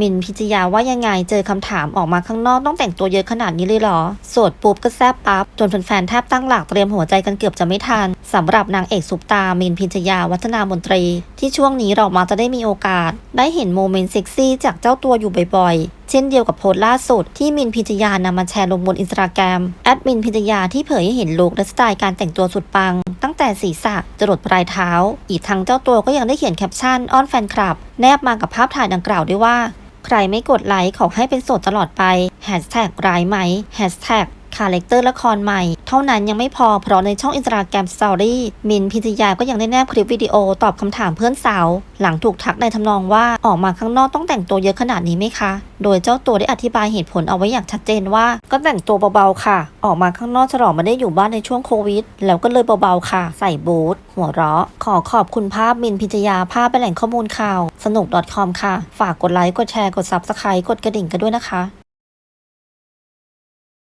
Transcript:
มินพิจยาว่ายังไงเจอคำถามออกมาข้างนอกต้องแต่งตัวเยอะขนาดนี้เลยเหรอโสดปุ๊บก็แซบปั๊บจนแฟนๆแทบตั้งหลักเตรียมหัวใจกันเกือบจะไม่ทันสำหรับนางเอกซุปตามินพิจยาวัฒนามนตรี ที่ช่วงนี้เรามาจะได้มีโอกาส ได้เห็นโมเมนต์เซ็กซี่จากเจ้าตัวอยู่บ่อยเช่นเดียวกับโพสต์ล่าสุดที่มินพิจยานำมาแชร์ลงบนอินสตาแกรมแอดมินพิจยาที่เผยให้เห็นลุคและสไตล์การแต่งตัวสุดปัง ตั้งแต่ศีรษะจรดปลายเท้า อีกทั้งเจ้าตัวก็ยังได้เขียนแคปชั่นอ้อนแฟนคลับ แนบมากับภาพถ่ายดังกล่าวด้วยว่า ใครไม่กดไลค์ขอให้เป็นโสดตลอดไปแฮชแท็กร้ายไหมแฮชแท็ก คาแรคเตอร์ละครใหม่ เท่านั้นยังไม่พอเพราะในช่องอินสตาแกรมสตอรี่มินพิทยาก็ยังได้แนบคลิปวิดีโอตอบคำถามเพื่อนสาว หลังถูกทักในทำนองว่าออกมาข้างนอกต้องแต่งตัวเยอะขนาดนี้ไหมคะ โดยเจ้าตัวได้อธิบายเหตุผลเอาไว้อย่างชัดเจนว่า ก็แต่งตัวเบาๆค่ะ ออกมาข้างนอกฉลองไม่ได้อยู่บ้านในช่วงโควิด แล้วก็เลยเบาๆค่ะ ใส่บูทหัวเราะ ขอขอบคุณภาพมินพิจยาภาพเป็นแหล่งข้อมูลข่าว สนุก .com ค่ะ ฝากกดไลค์กดแชร์กด subscribe กดกระดิ่งกันด้วยนะคะ